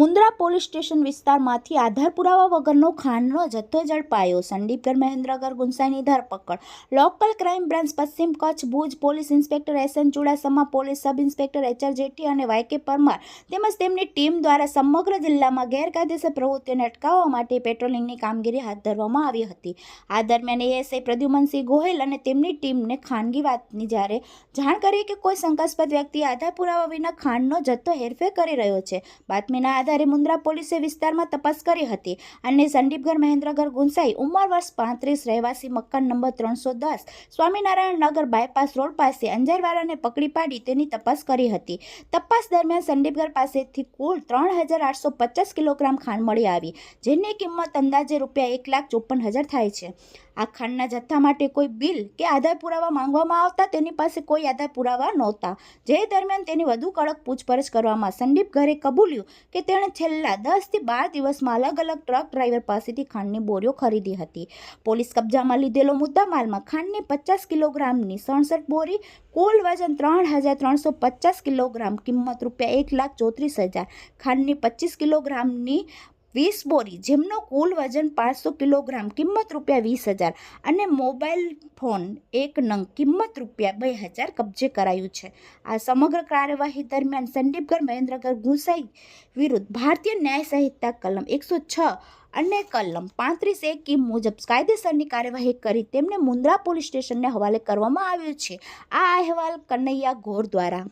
Mundra police station વિસ્તારમાંથી આધાર પુરાવા વગરનો ખાંડનો જથ્થો ઝડપાયો. સંદીપગર મહેન્દ્રગર ગુંસાઈની ધરપકડ. લોકલ ક્રાઇમ બ્રાન્ચ પશ્ચિમ Kutch Bhuj police inspector S N Chudasama, police sub inspector H R Jethi અને વાયકે પરમાર તેમજ તેમની ટીમ દ્વારા સમગ્ર જિલ્લામાં ગેરકાયદેસર પ્રવૃત્તિઓને અટકાવવા માટે પેટ્રોલિંગની કામગીરી હાથ ધરવામાં આવી હતી. આ દરમિયાન એએસઆઈ પ્રદ્યુમનસિંહ ગોહિલ અને તેમની ટીમને ખાનગી વાતની જ્યારે જાણ કરી કે કોઈ શંકાસ્પદ વ્યક્તિ આધાર પુરાવા વિના ખાંડનો જથ્થો હેરફેર કરી રહ્યો છે. બાતમીના આધારે મુન્દ્રા પોલીસે વિસ્તારમાં તપાસ કરી હતી અને સંદીપગર મહેન્દ્રગર ગુંસાઈ ઉંમર વર્ષ પાંત્રીસ, રહેવાસી મકાન નંબર ત્રણસો દસ, સ્વામિનારાયણ નગર બાયપાસ રોડ પાસે અંજારવાળાને પકડી પાડી તેની તપાસ કરી હતી. તપાસ દરમિયાન સંદીપગર પાસેથી કુલ ત્રણ હજાર આઠસો પચાસ કિલોગ્રામ ખાંડ મળી આવી, જેની કિંમત અંદાજે રૂપિયા એક લાખ ચોપન હજાર થાય છે. આ ખાંડના જથ્થા માટે કોઈ બિલ કે આધાર પુરાવા માંગવામાં આવતા તેની પાસે કોઈ આધાર પુરાવા નહોતા. જે દરમિયાન તેની વધુ કડક પૂછપરછ કરવામાં સંદીપ ઘરે કબૂલ્યું કે તેણે છેલ્લા દસથી બાર દિવસમાં અલગ અલગ ટ્રક ડ્રાઈવર પાસેથી ખાંડની બોરીઓ ખરીદી હતી. પોલીસ કબજામાં લીધેલો મુદ્દામાલમાં ખાંડની પચાસ કિલોગ્રામની સડસઠ બોરી, કુલ વજન ત્રણ હજાર ત્રણસો પચાસ કિલોગ્રામ, કિંમત રૂપિયા એક લાખ ચોત્રીસ હજાર, ખાંડની પચીસ કિલોગ્રામની વીસ બોરી, જેમનો કુલ વજન પાંચસો કિલોગ્રામ, કિંમત રૂપિયા વીસ હજાર અને મોબાઈલ ફોન એક નંગ, કિંમત રૂપિયા બે હજાર કબજે કરાયું છે. આ સમગ્ર કાર્યવાહી દરમિયાન સંદીપગઢ મહેન્દ્રગઢ ગુસાઈ વિરુદ્ધ ભારતીય ન્યાય સંહિતા કલમ એકસો છ અને કલમ પાંત્રીસ એક કી મુજબ કાયદેસરની કાર્યવાહી કરી તેમને મુન્દ્રા પોલીસ સ્ટેશનને હવાલે કરવામાં આવ્યું છે. આ અહેવાલ કનૈયા ગોર દ્વારા